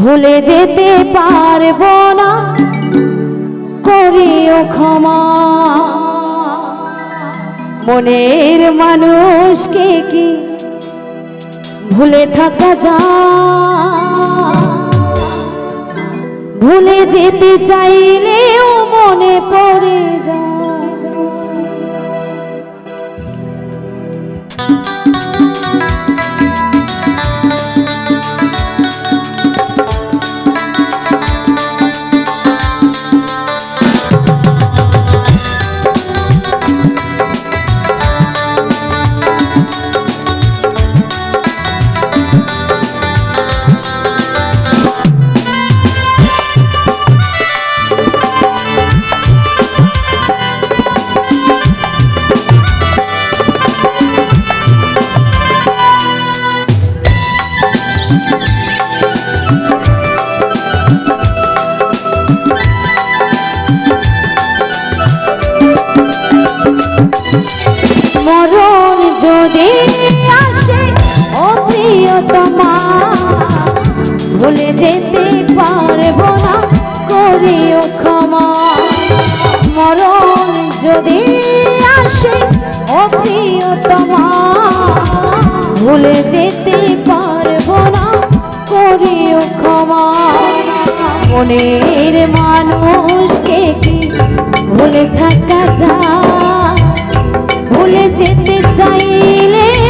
ভুলে যেতে পারব না। করিও ক্ষমা। মনের মানুষকে কি ভুলে থাকা যায়? ভুলে যেতে চাইলেও মনে পড়ে যায়। ভুলে যেতে পারব না, করিও ক্ষমা। মরণ যদি আসে ও প্রিয়তমা যেতে পারব না, করিও ক্ষমা। মনের মানুষকে কি ভুলে থাকা যায়? ভুলে যেতে চাইলে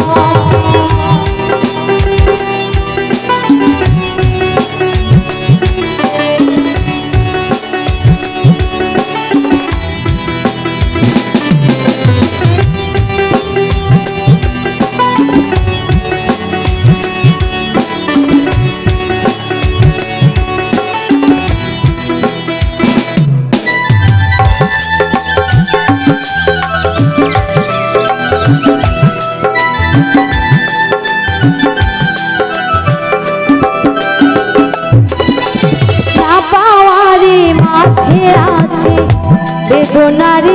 বেদনার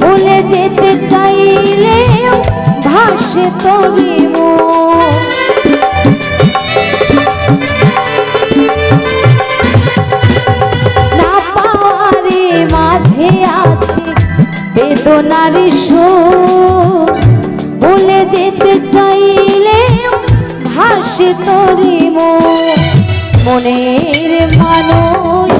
ভুলে যেতে চাইলে ভাসে তরি। না যেতে চাইলে হাসি তরি মনের মানুষকে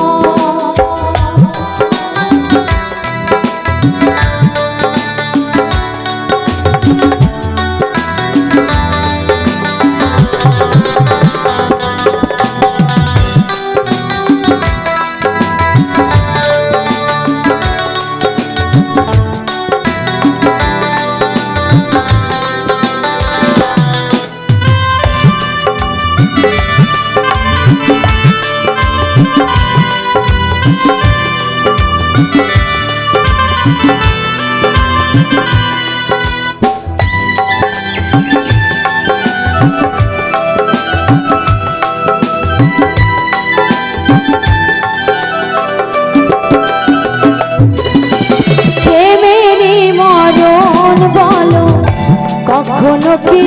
কখনো কি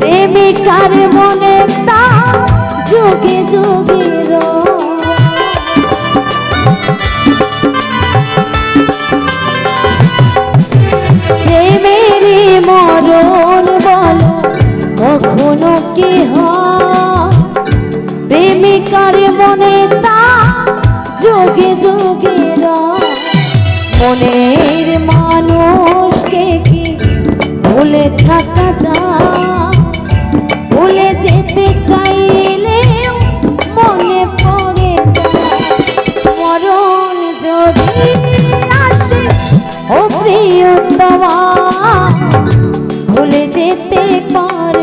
প্রেমিকার মনে তা যুগে যুগে রয়। মানুষকে কি ভুলে থাকা যায়? ভুলে যেতে চাইলে মনে পড়ে মরণ যদি আসে ও প্রিয়তমা ভুলে যেতে পারব